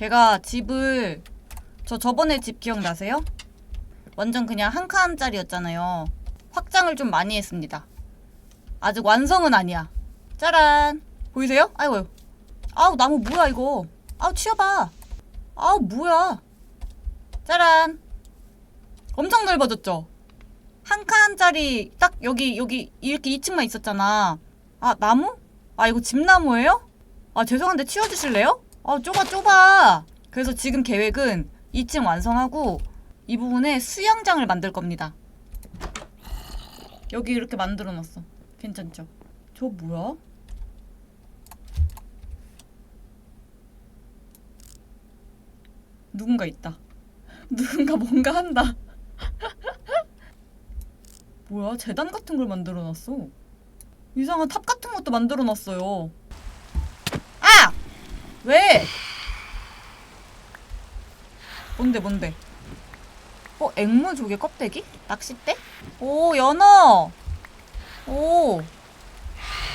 제가 집을 저 저번에 집 기억나세요? 완전 그냥 한 칸짜리였잖아요. 확장을 좀 많이 했습니다. 아직 완성은 아니야. 짜란. 보이세요? 아이고. 아우 나무 뭐야 이거. 아우 치워봐. 아우 뭐야. 짜란. 엄청 넓어졌죠? 한 칸짜리 딱 여기 여기 이렇게 2층만 있었잖아. 아 나무? 아 이거 집나무예요? 아 죄송한데 치워주실래요? 아 좁아 좁아. 그래서 지금 계획은 2층 완성하고 이 부분에 수영장을 만들 겁니다. 여기 이렇게 만들어 놨어. 괜찮죠? 저 뭐야? 누군가 있다. 누군가 뭔가 한다. 뭐야? 재단 같은 걸 만들어 놨어. 이상한 탑 같은 것도 만들어 놨어요. 아! 왜? 뭔데 뭔데? 어 앵무 조개 껍데기? 낚싯대? 오 연어. 오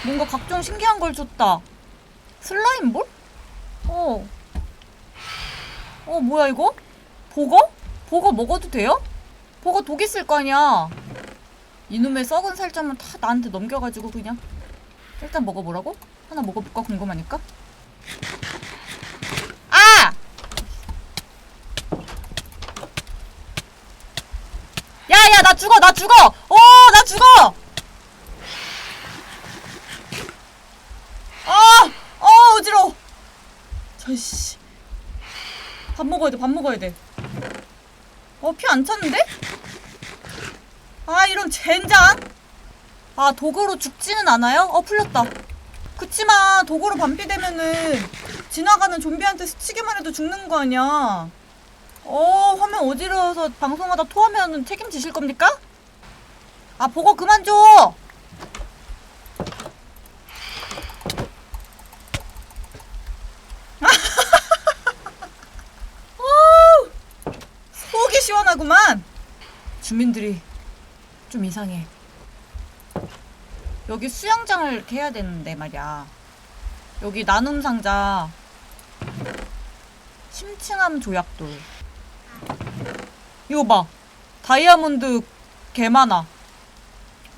뭔가 각종 신기한 걸 줬다. 슬라임 볼? 어. 어 뭐야 이거? 보거? 보거 먹어도 돼요? 보거 독 있을 거 아니야. 이놈의 썩은 살점은 다 나한테 넘겨가지고 그냥 일단 먹어보라고? 하나 먹어볼까 궁금하니까. 아! 야야 나 죽어 나 죽어! 어나 죽어! 아어 어지러워. 저씨. 밥 먹어야 돼 밥 먹어야 돼어 피 안 찼는데? 아 이런 젠장. 아 도구로 죽지는 않아요? 어 풀렸다. 그치만 도구로 반피되면은 지나가는 좀비한테 스치기만 해도 죽는 거 아니야 어, 화면 어지러워서 방송하다 토하면 책임지실 겁니까? 아, 보고 그만 줘! 속이 시원하구만! 주민들이 좀 이상해. 여기 수영장을 해야 되는데 말이야. 여기 나눔 상자. 심층함 조약돌. 이거 봐. 다이아몬드 개 많아.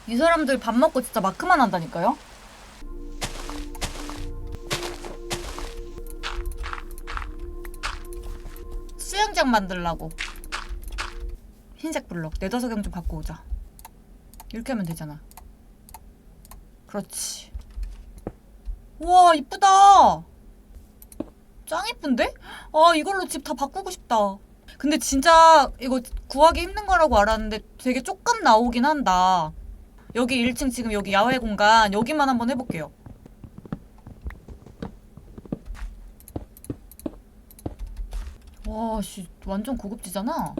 이 사람들 밥 먹고 진짜 마크만 한다니까요? 수영장 만들라고. 흰색 블럭. 네더석영 좀 갖고 오자. 이렇게 하면 되잖아. 그렇지. 우와, 이쁘다. 짱 이쁜데? 아, 이걸로 집 다 바꾸고 싶다. 근데 진짜 이거 구하기 힘든 거라고 알았는데 되게 조금 나오긴 한다. 여기 1층 지금 여기 야외 공간 여기만 한번 해볼게요. 와, 씨, 완전 고급지잖아.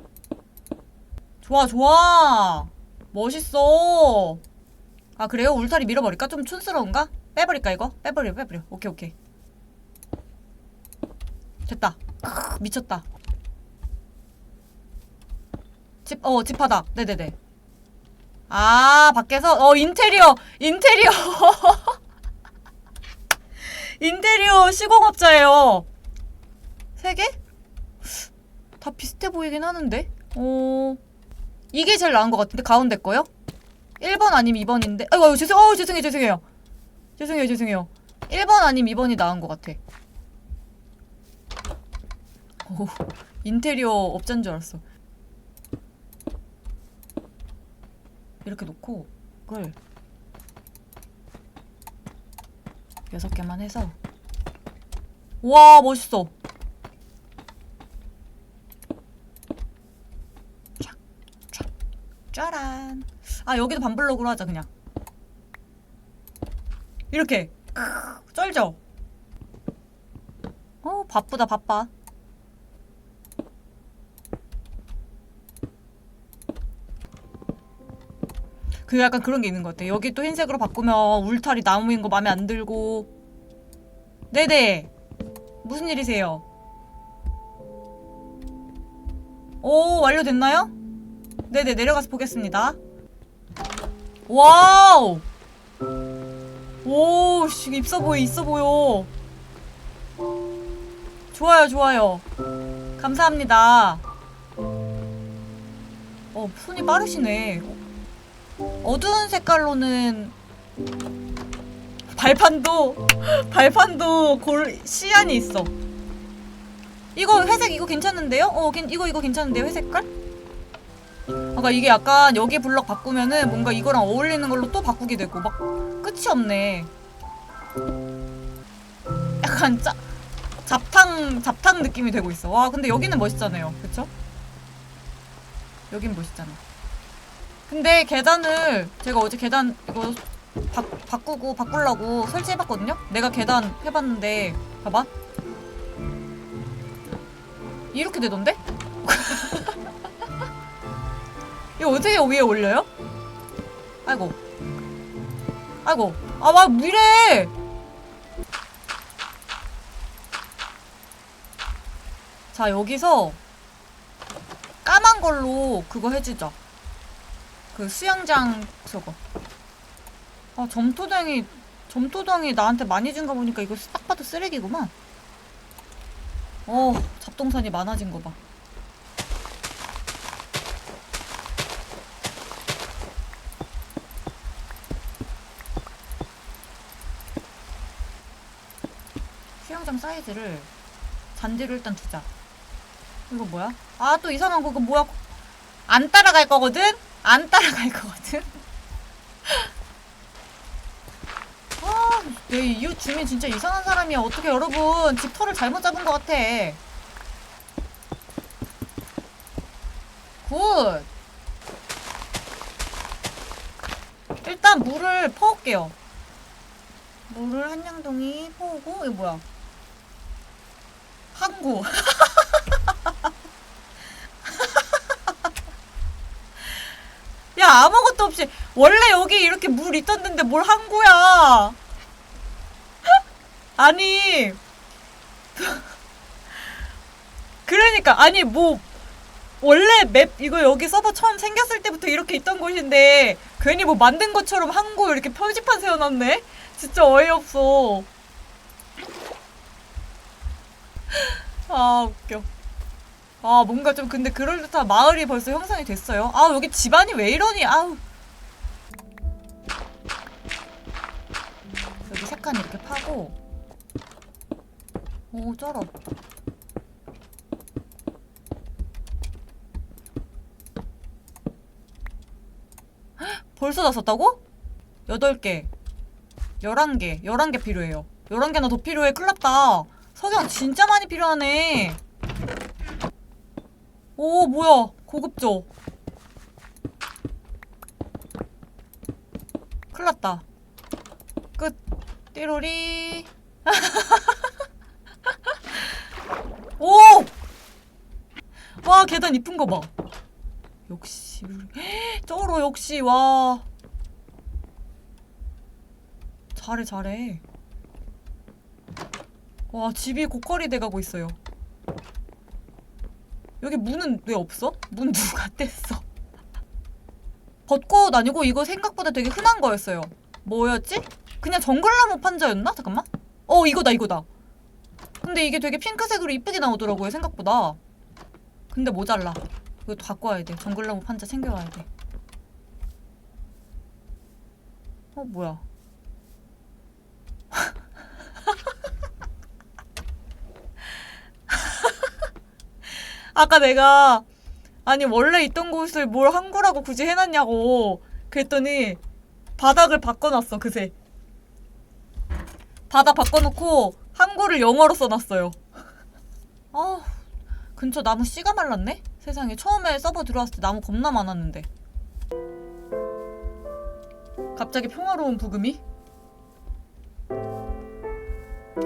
좋아, 좋아. 멋있어. 아, 그래요? 울타리 밀어버릴까? 좀 촌스러운가? 빼버릴까, 이거? 빼버려, 빼버려. 오케이, 오케이. 됐다. 크, 미쳤다. 집, 어, 집하다. 네네네. 아, 밖에서, 어, 인테리어, 인테리어. 인테리어 시공업자예요. 세 개? 다 비슷해 보이긴 하는데? 어, 이게 제일 나은 것 같은데, 가운데 거요? 1번 아니면 2번인데, 아이고, 죄송, 어, 죄송해요, 죄송해요. 죄송해요, 죄송해요. 1번 아니면 2번이 나은 것 같아. 오, 인테리어 업자인 줄 알았어. 이렇게 놓고 이걸 여섯 개만 해서. 와 멋있어. 촥촥. 짜란. 아 여기도 반블럭으로 하자 그냥. 이렇게. 크으, 쩔죠? 어 바쁘다 바빠 그 약간 그런 게 있는 것 같아. 여기 또 흰색으로 바꾸면 울타리 나무인 거 마음에 안 들고. 네네. 무슨 일이세요? 오, 완료됐나요? 네네, 내려가서 보겠습니다. 와우! 오, 씨, 있어 보여, 있어 보여. 좋아요, 좋아요. 감사합니다. 어, 손이 빠르시네. 어두운 색깔로는 발판도 발판도 골 시안이 있어. 이거 회색 이거 괜찮은데요? 어, 괜- 이거 이거 괜찮은데요? 회색깔? 아까 이게 약간 여기 블럭 바꾸면은 뭔가 이거랑 어울리는 걸로 또 바꾸게 되고 막 끝이 없네. 약간 짜, 잡탕 잡탕 느낌이 되고 있어. 와 근데 여기는 멋있잖아요, 그쵸? 여긴 멋있잖아. 근데 계단을 제가 어제 계단 이거 바, 바꾸고 바꾸려고 설치해봤거든요. 내가 계단 해봤는데 봐봐. 이렇게 되던데? 이거 어떻게 위에 올려요? 아이고. 아이고. 아, 막 미래! 자, 여기서 까만 걸로 그거 해주자. 그 수영장 저거. 아, 점토당이, 점토당이 나한테 많이 준 거 보니까 이거 딱 봐도 쓰레기구만. 어, 잡동산이 많아진 거 봐. 수영장 사이즈를 잔디로 일단 두자. 이거 뭐야? 아, 또 이상한 거, 그 뭐야? 안 따라갈 거거든? 안 따라갈 거거든? 아, 내 이웃 주민 진짜 이상한 사람이야. 어떻게 여러분, 집 터를 잘못 잡은 것 같아. 굿! 일단 물을 퍼올게요. 물을 한 양동이 퍼오고, 이거 뭐야? 항구. 야, 아무것도 없이. 원래 여기 이렇게 물 있었는데 뭘 항구야. 아니. 그러니까, 아니, 뭐. 원래 맵, 이거 여기 서버 처음 생겼을 때부터 이렇게 있던 곳인데, 괜히 뭐 만든 것처럼 항구 이렇게 표지판 세워놨네? 진짜 어이없어. 아, 웃겨. 아, 뭔가 좀 근데 그럴듯한 마을이 벌써 형성이 됐어요. 아, 여기 집안이 왜 이러니? 아우. 여기 세칸 이렇게 파고. 오, 쩔어. 헉, 벌써 다 썼다고? 8개. 11개. 11개 필요해요. 11개나 더 필요해. 큰일 났다. 석영 진짜 많이 필요하네. 오, 뭐야. 고급져. 큰일 났다. 끝. 띠로리. 오! 와, 계단 이쁜 거 봐. 역시. 쩔어, 역시. 와. 잘해, 잘해. 와, 집이 고퀄이 돼가고 있어요. 여기 문은 왜 없어? 문 누가 뗐어? 벚꽃 아니고 이거 생각보다 되게 흔한 거였어요. 뭐였지? 그냥 정글나무 판자였나? 잠깐만. 어, 이거다, 이거다. 근데 이게 되게 핑크색으로 이쁘게 나오더라고요, 생각보다. 근데 모자라. 이것도 갖고 와야 돼. 정글나무 판자 챙겨와야 돼. 어, 뭐야. 아까 내가 아니 원래 있던 곳을 뭘 항구라고 굳이 해놨냐고 그랬더니 바닥을 바꿔놨어 그새. 바닥 바꿔놓고 항구를 영어로 써놨어요. 아 근처 나무 씨가 말랐네? 세상에. 처음에 서버 들어왔을 때 나무 겁나 많았는데. 갑자기 평화로운 부금이?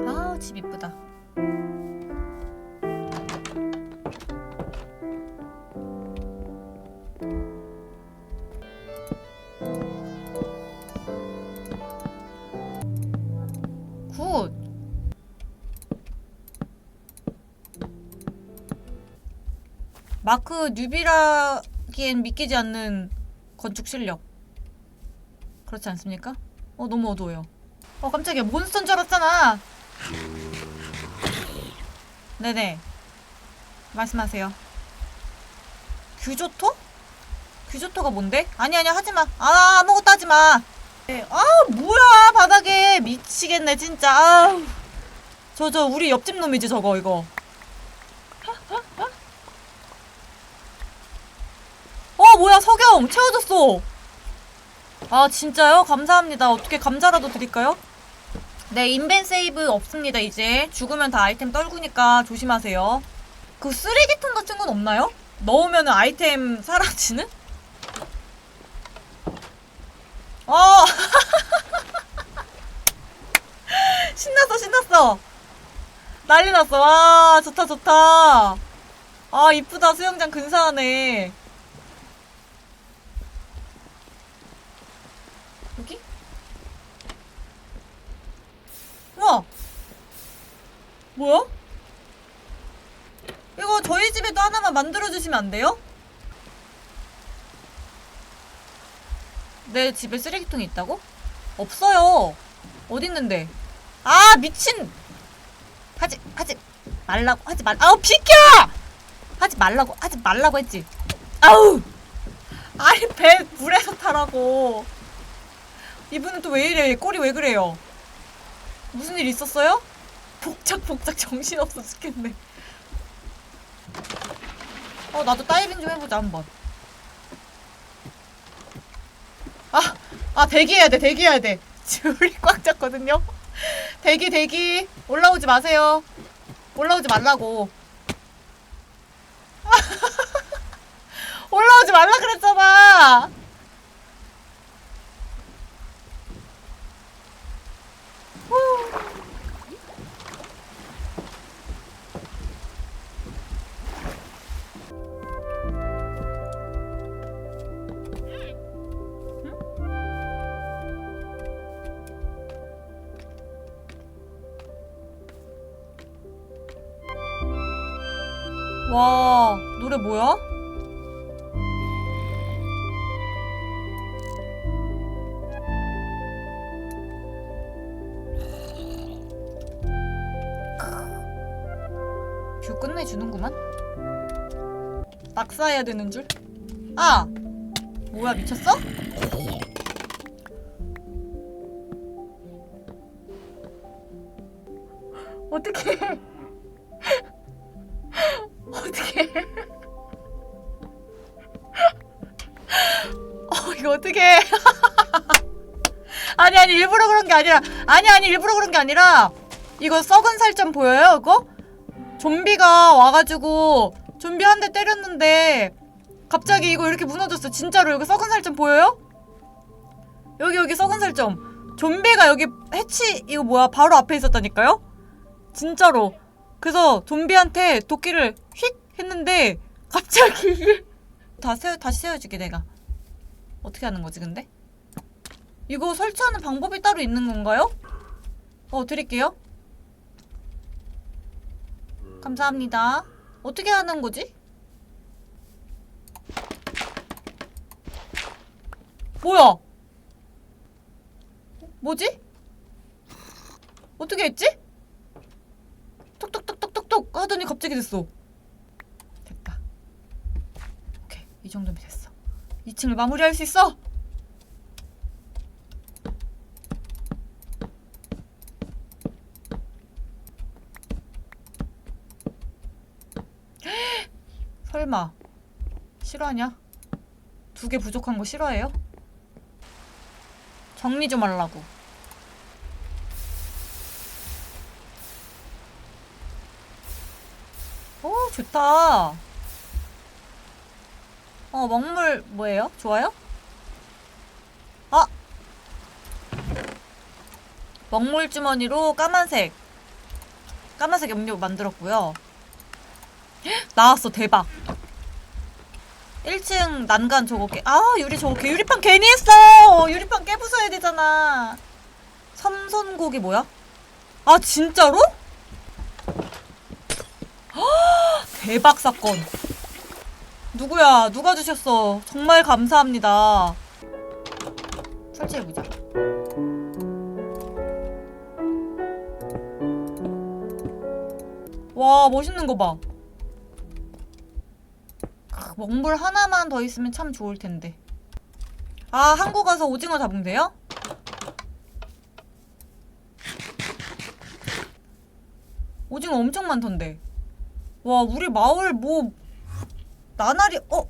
아우 집 이쁘다 마크 뉴비라기엔 믿기지 않는 건축 실력. 그렇지 않습니까? 어 너무 어두워요. 어 깜짝이야 몬스터인 줄 알았잖아. 네네. 말씀하세요. 규조토? 규조토가 뭔데? 아니 아니 하지 마. 아 아무것도 하지 마. 네. 아 뭐야 바닥에 미치겠네 진짜. 아우. 저저 우리 옆집 놈이지 저거 이거. 어 뭐야 석영 채워줬어. 아 진짜요? 감사합니다. 어떻게 감자라도 드릴까요? 네 인벤 세이브 없습니다 이제 죽으면 다 아이템 떨구니까 조심하세요. 그 쓰레기통 같은 건 없나요? 넣으면 아이템 사라지는? 어 신났어 신났어 난리 났어 와 좋다 좋다 아 이쁘다 수영장 근사하네 여기? 우와 뭐야? 이거 저희 집에도 하나만 만들어주시면 안 돼요? 내 집에 쓰레기통이 있다고? 없어요. 어디 있는데? 아 미친! 하지 하지 말라고 하지 말. 아우 비켜! 하지 말라고 하지 말라고 했지. 아우! 아니 배 물에서 타라고. 이분은 또 왜 이래? 꼬리 왜 그래요? 무슨 일 있었어요? 복작복작 정신 없어 죽겠네. 어 나도 다이빙 좀 해보자 한번. 아, 아 대기해야 돼, 대기해야 돼. 줄이 꽉 찼거든요. 대기, 대기. 올라오지 마세요. 올라오지 말라고. 올라오지 말라 그랬잖아. 해야 되는 줄? 아! 뭐야, 미쳤어? 어떡해. 어떡해. 어, 이거 어떡해. 아니, 아니, 일부러 그런 게 아니라. 아니, 아니, 일부러 그런 게 아니라. 이거 썩은 살점 보여요, 이거? 좀비가 와가지고, 좀비 한 대 때렸는데, 갑자기 이거 이렇게 무너졌어. 진짜로 여기 썩은 살점 보여요? 여기, 여기 썩은 살점. 좀비가 여기 해치, 이거 뭐야, 바로 앞에 있었다니까요? 진짜로. 그래서 좀비한테 도끼를 휙 했는데 갑자기 다 세워 다시 세워줄게 내가 어떻게 하는 거지 근데 이거 설치하는 방법이 따로 있는 건가요? 어 드릴게요 감사합니다 어떻게 하는 거지? 뭐야 뭐지? 어떻게 했지? 톡톡톡톡톡톡 하더니 갑자기 됐어. 됐다. 오케이 이 정도면 됐어. 2층을 마무리할 수 있어. 설마 싫어하냐? 두 개 부족한 거 싫어해요? 정리 좀 하려고. 오, 좋다. 어, 먹물 뭐예요? 좋아요? 아! 먹물 주머니로 까만색. 까만색 염료 만들었고요. 헉, 나왔어, 대박. 1층 난간 저거 깨, 아, 유리 저거 깨, 유리판 괜히 했어! 유리판 깨부숴야 되잖아. 삼선곡이 뭐야? 아, 진짜로? 대박 사건. 누구야? 누가 주셨어? 정말 감사합니다. 설치해보자. 와 멋있는 거 봐. 크, 먹물 하나만 더 있으면 참 좋을 텐데. 아 한국 가서 오징어 잡으면 돼요? 오징어 엄청 많던데. 와 우리 마을 뭐 나날이 어?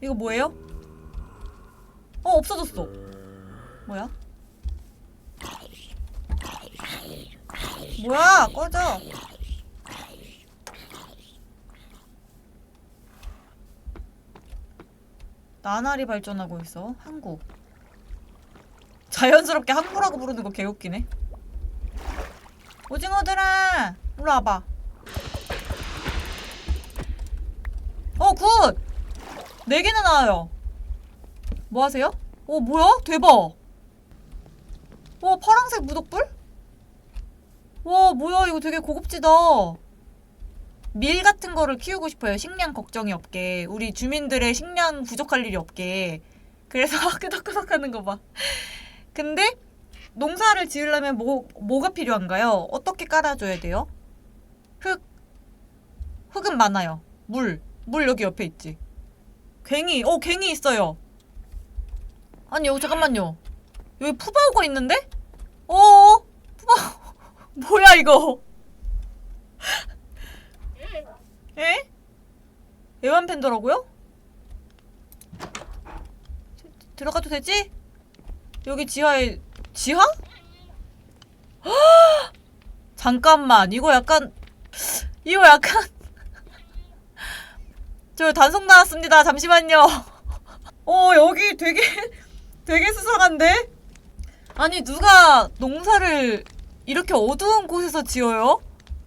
이거 뭐예요? 어 없어졌어. 뭐야? 뭐야 꺼져. 나날이 발전하고 있어 한국. 자연스럽게 한국라고 부르는 거 개웃기네. 오징어들아, 일로 와봐. 어, 굿! 네 개나 나와요. 뭐 하세요? 어, 뭐야? 대박! 와, 파란색 무덕불? 와, 뭐야, 이거 되게 고급지다. 밀 같은 거를 키우고 싶어요. 식량 걱정이 없게. 우리 주민들의 식량 부족할 일이 없게. 그래서 끄덕끄덕 하는 거 봐. 근데 농사를 지으려면 뭐, 뭐가 필요한가요? 어떻게 깔아줘야 돼요? 흙. 흙은 많아요. 물. 물 여기 옆에 있지. 괭이. 어, 괭이 있어요. 아니, 여기 잠깐만요. 여기 푸바오가 있는데? 어? 푸바오. 뭐야, 이거? 에? 애완 팬더라고요? 들어가도 되지? 여기 지하에 지하? 헉! 잠깐만 이거 약간 이거 약간 저 단속 나왔습니다 잠시만요 어 여기 되게 되게 수상한데 아니 누가 농사를 이렇게 어두운 곳에서 지어요?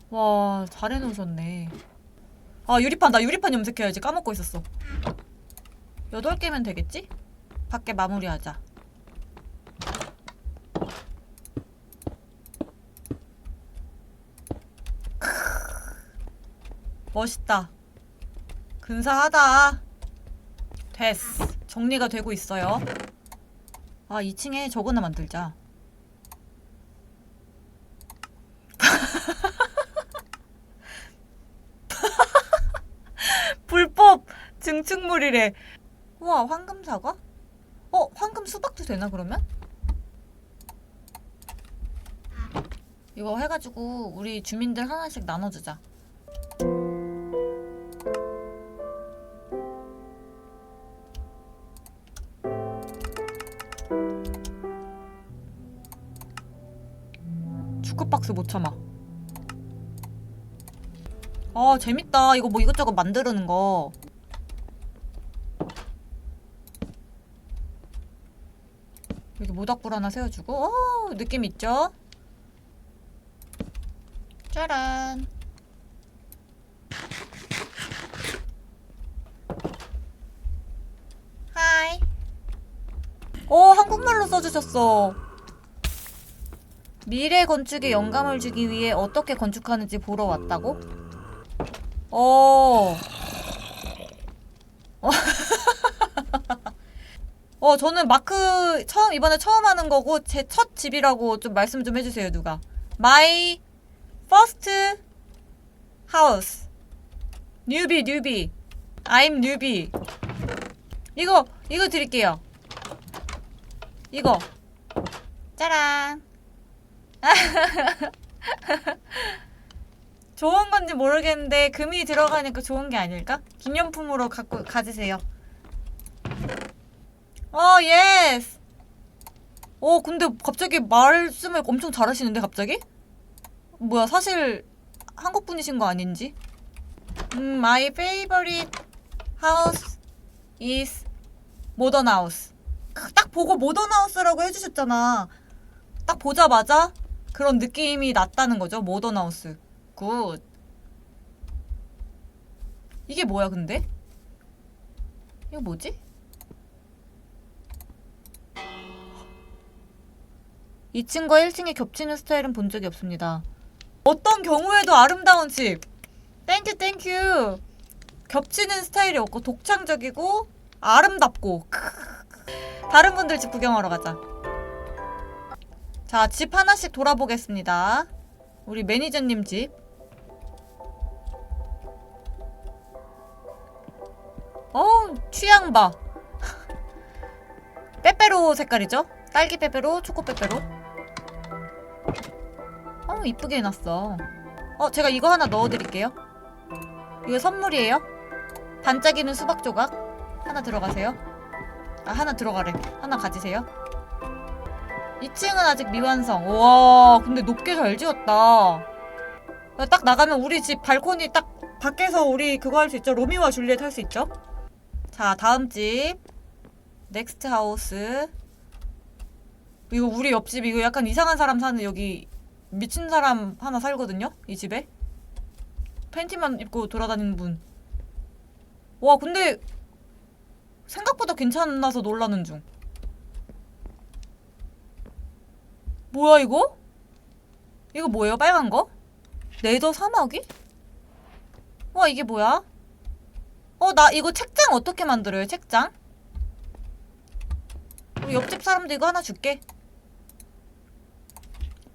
와 잘 해놓으셨네 아 유리판 나 유리판 염색해야지 까먹고 있었어 여덟 개면 되겠지? 밖에 마무리하자 멋있다. 근사하다. 됐어. 정리가 되고 있어요. 아, 2층에 저거나 만들자. 불법 증축물이래. 우와, 황금 사과? 어, 황금 수박도 되나 그러면? 이거 해가지고 우리 주민들 하나씩 나눠주자. 주크박스 못 참아. 아 재밌다. 이거 뭐 이것저것 만드는 거. 여기 모닥불 하나 세워주고. 어 느낌 있죠? 짜란. 하이. 오 한국말로 써주셨어. 미래 건축에 영감을 주기 위해 어떻게 건축하는지 보러 왔다고? 어. 어. 어, 저는 마크 처음 이번에 처음 하는 거고 제 첫 집이라고 좀 말씀 좀 해주세요 누가. My first house. 뉴비 뉴비. I'm 뉴비. 이거 이거 드릴게요. 이거. 짜란. 좋은 건지 모르겠는데 금이 들어가니까 좋은 게 아닐까? 기념품으로 갖고 가지세요. 어, 예스. 어, 근데 갑자기 말씀을 엄청 잘하시는데 갑자기? 뭐야, 사실 한국 분이신 거 아닌지? 음, my favorite house is modern house. 딱 보고 모던 하우스라고 해주셨잖아. 딱 보자마자 그런 느낌이 났다는 거죠. 모던 하우스. 굿. 이게 뭐야, 근데? 이거 뭐지? 2층과 1층이 겹치는 스타일은 본 적이 없습니다. 어떤 경우에도 아름다운 집. 땡큐 땡큐. 겹치는 스타일이 없고 독창적이고 아름답고. 다른 분들 집 구경하러 가자. 자, 집 하나씩 돌아보겠습니다. 우리 매니저님 집. 어우, 취향 봐. 빼빼로 색깔이죠? 딸기 빼빼로, 초코 빼빼로. 어, 이쁘게 해놨어. 어, 제가 이거 하나 넣어드릴게요. 이거 선물이에요. 반짝이는 수박 조각. 하나 들어가세요. 아, 하나 들어가래. 하나 가지세요. 2층은 아직 미완성. 와, 근데 높게 잘 지었다. 딱 나가면 우리 집 발코니 딱 밖에서 우리 그거 할 수 있죠? 로미오와 줄리엣 할 수 있죠? 자, 다음 집. 넥스트 하우스. 이거 우리 옆집 이거 약간 이상한 사람 사는 여기 미친 사람 하나 살거든요? 이 집에. 팬티만 입고 돌아다니는 분. 와, 근데 생각보다 괜찮아서 놀라는 중. 뭐야 이거? 이거 뭐예요? 빨간 거? 네더 사마귀? 와 이게 뭐야? 어 나 이거 책장 어떻게 만들어요? 책장? 우리 옆집 사람도 이거 하나 줄게.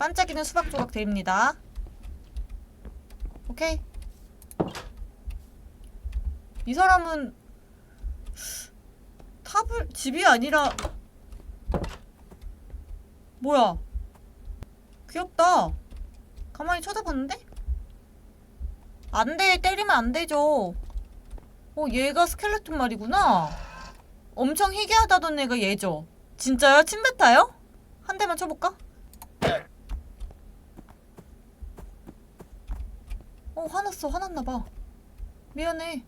반짝이는 수박 조각 드립니다. 오케이. 이 사람은 탑을 집이 아니라 뭐야? 귀엽다. 가만히 쳐다봤는데? 안 돼, 때리면 안 되죠. 어, 얘가 스켈레톤 말이구나. 엄청 희귀하다던 애가 얘죠. 진짜요? 침뱉타요? 한 대만 쳐볼까? 어, 화났어. 화났나봐. 미안해.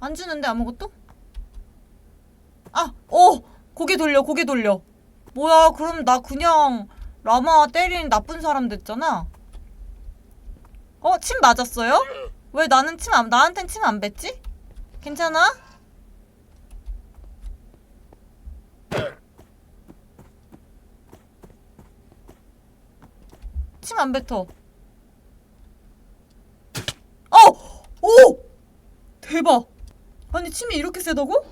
안 주는데 아무것도? 아! 어! 고개 돌려, 고개 돌려. 뭐야, 그럼 나 그냥 라마 때린 나쁜 사람 됐잖아. 어, 침 맞았어요? 왜 나는 침 안, 나한텐 침 안 뱉지? 괜찮아? 침 안 뱉어. 어! 오! 대박! 아니, 침이 이렇게 세다고?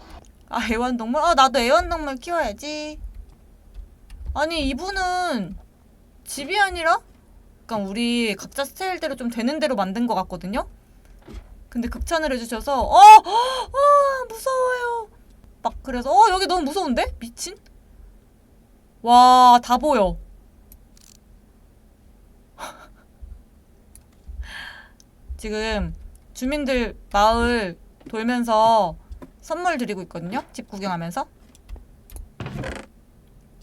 아, 애완동물? 아, 나도 애완동물 키워야지. 아니, 이분은 집이 아니라? 약간 우리 각자 스타일대로 좀 되는 대로 만든 것 같거든요? 근데 극찬을 해주셔서, 어! 어! 무서워요! 막 그래서, 어! 여기 너무 무서운데? 미친? 와, 다 보여. 지금 주민들 마을 돌면서 선물 드리고 있거든요? 집 구경하면서.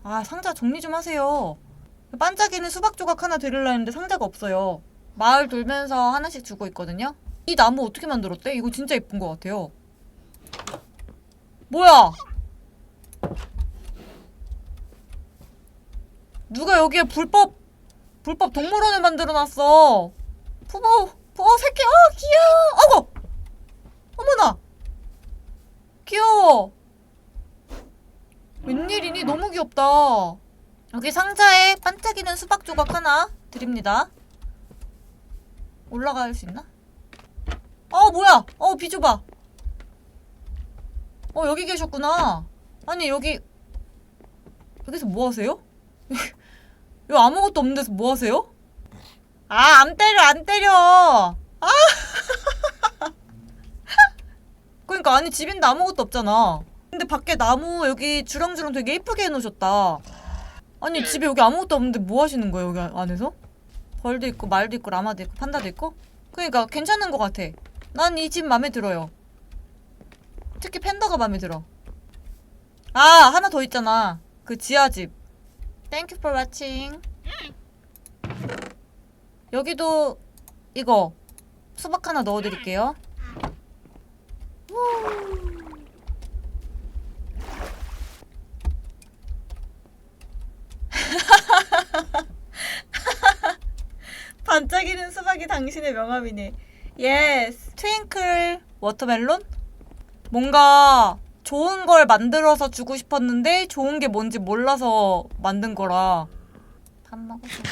아, 상자 정리 좀 하세요. 반짝이는 수박 조각 하나 드리려 했는데 상자가 없어요. 마을 돌면서 하나씩 주고 있거든요? 이 나무 어떻게 만들었대? 이거 진짜 예쁜 것 같아요. 뭐야? 누가 여기에 불법, 불법 동물원을 만들어놨어. 푸보, 푸 어 새끼, 어, 귀여워. 어구! 어머나! 귀여워. 웬일이니? 너무 귀엽다. 여기 상자에 반짝이는 수박 조각 하나 드립니다. 올라갈 수 있나? 어, 뭐야? 어, 비줘봐. 어, 여기 계셨구나. 아니, 여기, 여기서 뭐 하세요? 여기 아무것도 없는 데서 뭐 하세요? 아, 안 때려, 안 때려. 아! 그러니까, 아니, 집인데 아무것도 없잖아. 근데 밖에 나무 여기 주렁주렁 되게 예쁘게 해놓으셨다. 아니 집에 여기 아무것도 없는데 뭐 하시는 거예요 여기 안에서? 벌도 있고 말도 있고 라마도 있고 판다도 있고? 그러니까 괜찮은 것 같아. 난 이 집 마음에 들어요. 특히 팬더가 마음에 들어. 아 하나 더 있잖아. 그 지하 집. Thank you for watching. 여기도 이거 수박 하나 넣어드릴게요. 반짝이는 수박이 당신의 명함이네. 예스. 트윙클 워터멜론? 뭔가 좋은 걸 만들어서 주고 싶었는데 좋은 게 뭔지 몰라서 만든 거라. 밥 먹어주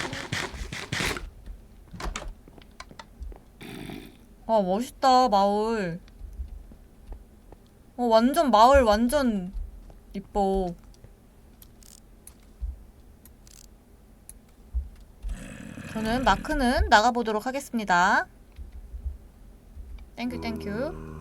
아 멋있다 마을. 어 완전 마을 완전 이뻐. 저는 마크는 나가보도록 하겠습니다. 땡큐 땡큐